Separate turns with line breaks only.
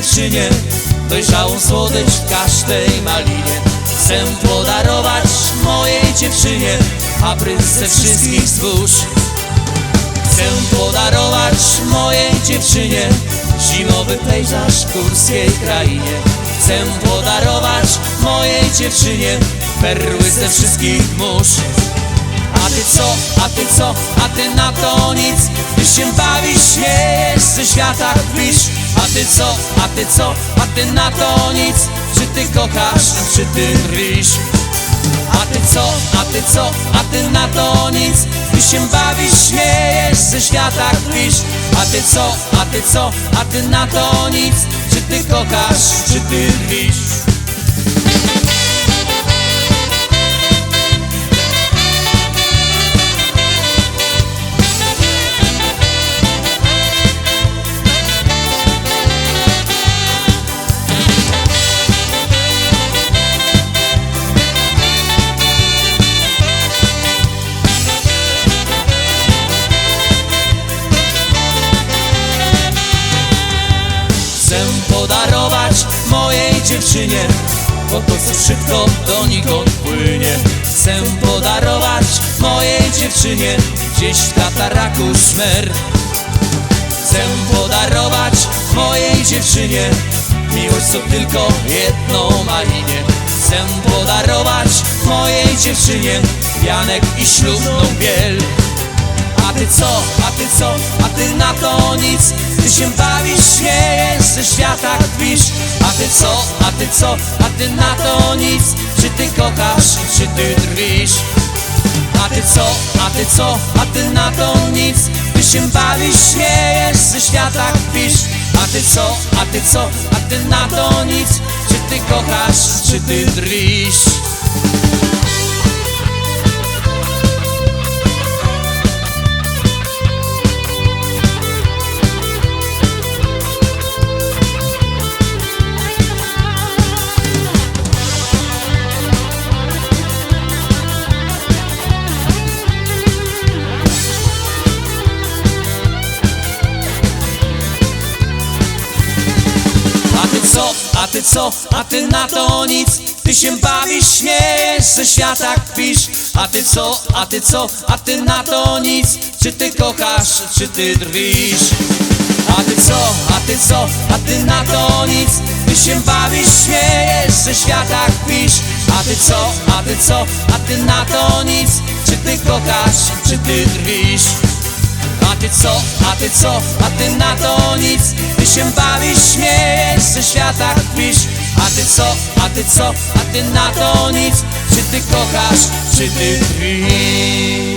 dziewczynie Dojrzałą słodycz w każdej malinie. Chcę podarować mojej dziewczynie Abrys ze wszystkich zbóż Chcę podarować mojej dziewczynie Zimowy pejzaż w górskiej krainie. Chcę podarować mojej dziewczynie Perły ze wszystkich mórz. A ty co, a ty co, a ty na to nic. Ty się bawisz, śmiejesz, ze świata kpisz A ty co, a ty co, a ty na to nic. Czy ty kochasz, czy ty drwisz a ty co, a ty co, a ty na to nic. Ty się bawisz, śmiejesz, ze świata kpisz A ty co, a ty co, a ty na to nic. Czy ty kochasz, czy ty drwisz mojej dziewczynie Bo to co szybko donikąd płynie Chcę podarować mojej dziewczynie Gdzieś w tataraku szmer. Chcę podarować mojej dziewczynie Miłość co tylko jedną ma Chcę podarować mojej dziewczynie Janek i ślubną biel. A ty co, a ty co, a ty na to nic Ty się bawisz, śmiejesz, ze świata kpisz. A ty co, a ty co, a ty na to nic. Czy ty kochasz, czy ty drwisz? A ty co, a ty co, a ty na to nic. Ty się bawisz, śmiejesz, ze świata kpisz. A ty co, a ty co, a ty na to nic. Czy ty kochasz, czy ty drwisz co, a ty co, a ty na to nic Ty się bawisz, śmiejesz, ze świata kpisz A ty co, a ty co, a ty na to nic Czy ty kochasz, czy ty drwisz A ty co, a ty co, a ty na to nic Ty się bawisz, śmiejesz, ze świata kpisz A ty co, a ty co, a ty na to nic Czy ty kochasz, czy ty drwisz a ty co, a ty co, a ty na to nic śmiejesz, ze świata kpisz A ty co, a ty co, a ty na to nic. Czy ty kochasz, czy ty drwisz